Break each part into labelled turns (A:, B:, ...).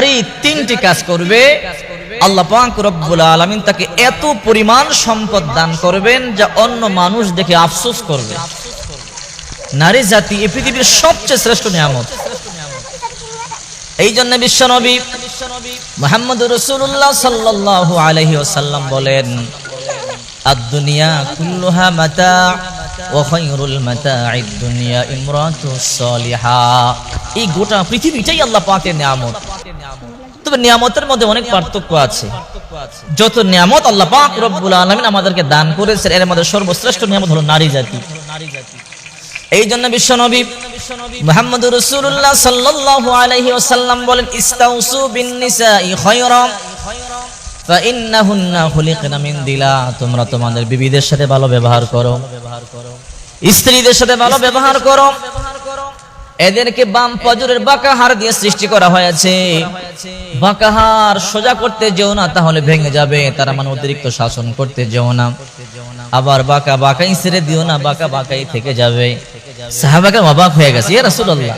A: নারী তিনটি কাজ করবে। আল্লাহ রব্বুল আলামিন তাকে এত পরিমাণ সম্পদ দান করবেন যা অন্য মানুষ দেখে আফসোস করবে। নারী জাতি এই পৃথিবীর সবচেয়ে শ্রেষ্ঠ নিয়ামত। এই জন্য বিশ্বনবী মোহাম্মদ রসুল্লাহ সাল্লাল্লাহু আলাইহি ওয়াসাল্লাম বলেন এই গোটা পৃথিবীটাই আল্লাহ পাকের নিয়ামত। তবে নিয়ামতের মধ্যে অনেক পার্থক্য আছে। যত নিয়ামত আল্লাহ পাক রব্বুল আলামিন আমাদেরকে দান করেছেন, এর মধ্যে সর্বশ্রেষ্ঠ নিয়ামত হলো নারী জাতি। এই জন্য বিশ্বনবী মুহাম্মদ রাসূলুল্লাহ সাল্লাল্লাহু আলাইহি ওয়াসাল্লাম বলেন, ইস্তাউসু বিন নিসাই খায়রা ফাইন্নাহুন্না খুলিকনা দিলা। তোমরা তোমাদের বিবিদের সাথে ভালো ব্যবহার করো। স্ত্রীদের সাথে ভালো ব্যবহার করো। এদেরকে বাম পজরের বাঁকা দিয়ে সৃষ্টি করা হয়েছে। বাঁকা সোজা করতে যেও না, তাহলে ভেঙে যাবে। তারা মানে অতিরিক্ত শাসন করতে যেও না। আবার বাঁকা বাঁকাই ছেড়ে দিও না, বাঁকা বাঁকাই থেকে যাবে। সাহাবাকে অবাক হয়ে গেছে, ইয়া রাসূলুল্লাহ।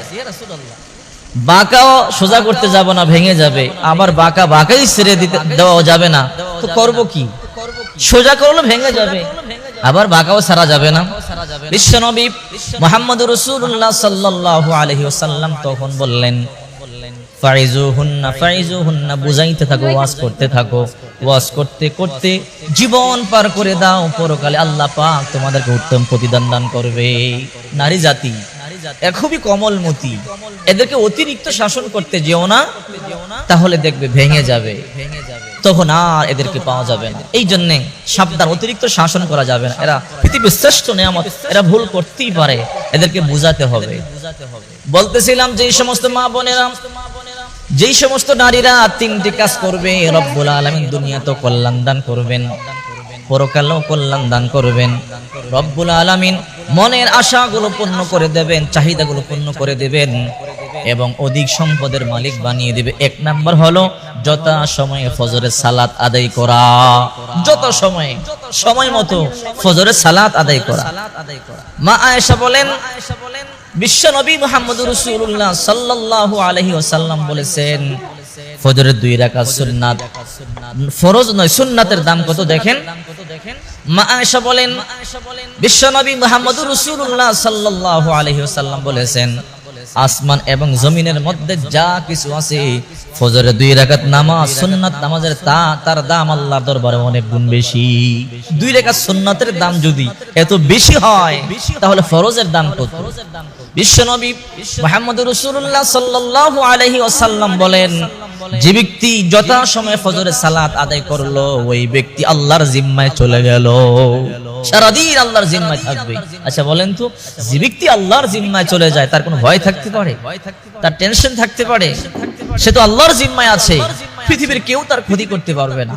A: বাঁকাও সোজা করতে যাব না, ভেঙে যাবে। আবার বাঁকা বাঁকাই ছেড়ে দিতে দেওয়া যাবে না। তো করব কি? সোজা করলে ভেঙে যাবে। আবার বাঁকাও সারা যাবে না। বিশ্বনবী মোহাম্মদ রসুল্লাহ সাল্লাল্লাহু আলাইহি ওয়াসাল্লাম তখন বললেন থাকো করতে থাকো। করতে করতে জীবন পার করে দাও। পরকালে আল্লাহ উত্তম করবে। নারী জাতি খুবই এদেরকে অতিরিক্ত শাসন করতে যেও না। তাহলে দেখবে ভেঙে যাবে। তখন আর এদেরকে পাওয়া যাবে না। এই জন্যে সাবধান, অতিরিক্ত শাসন করা যাবে না। এরা পৃথিবীর শ্রেষ্ঠ নিয়ামত, এরা ভুল করতেই পারে। এদেরকে বুঝাতে হবে। বলতেছিলাম যে সমস্ত মা বোনেরা যেই সমস্ত নারীরা তিনটি কাজ করবে, রব্বুল আলামিন দুনিয়াতেও কল্যাণ দান করবেন, পরকালেও কল্যাণ দান করবেন। রব্বুল আলামিন মনের আশাগুলো পূর্ণ করে দেবেন, চাহিদাগুলো পূর্ণ করে দেবেন। এবং অধিক সম্পদের মালিক বানিয়ে দিবে। এক নাম্বার হলো যথা সময়ে ফজরের সালাত আদায় করা। যত সময়ে, সময় মতো ফজরের সালাত আদায় করা। মা আয়েশা বলেন, বিশ্ব নবী মোহাম্মদ রসুল্লাহ সাল্লাল্লাহু আলাইহি ওয়াসাল্লাম বলেছেন, ফজরের দুই রাকাত সুন্নাত, ফরজ নয়, সুন্নাতের দাম কত দেখেন? মা আয়েশা বলেন বিশ্বনবী মুহাম্মদ রাসূলুল্লাহ সাল্লাল্লাহু আলাইহি ওয়াসাল্লাম বলেছেন আসমান এবং জমিনের মধ্যে যা কিছু আছে ফজরের দুই রাকাত নামাজ, সুন্নাত নামাজের তা, তার দাম আল্লাহর দরবারে অনেক গুণ বেশি। দুই রাকাত সুন্নাতের দাম যদি এত বেশি হয়, তাহলে ফরজের দাম কত? বিশ্বনবী মুহাম্মদ ওয়াসাল্লাম বলেন, যে ব্যক্তি যথা সময় ফজরের সালাত আদায় করল, ওই ব্যক্তি আল্লাহর জিম্মায় চলে গেল। সারাদিন আল্লাহর জিম্মায় থাকবে। আচ্ছা বলেন তো, যে ব্যক্তি আল্লাহর জিম্মায় চলে যায়, তার কোনো ভয় থাকতে পারে? তার টেনশন থাকতে পারে? সে তো আল্লাহর জিম্মায় আছে। পৃথিবীর কেউ তার ক্ষতি করতে পারবে না।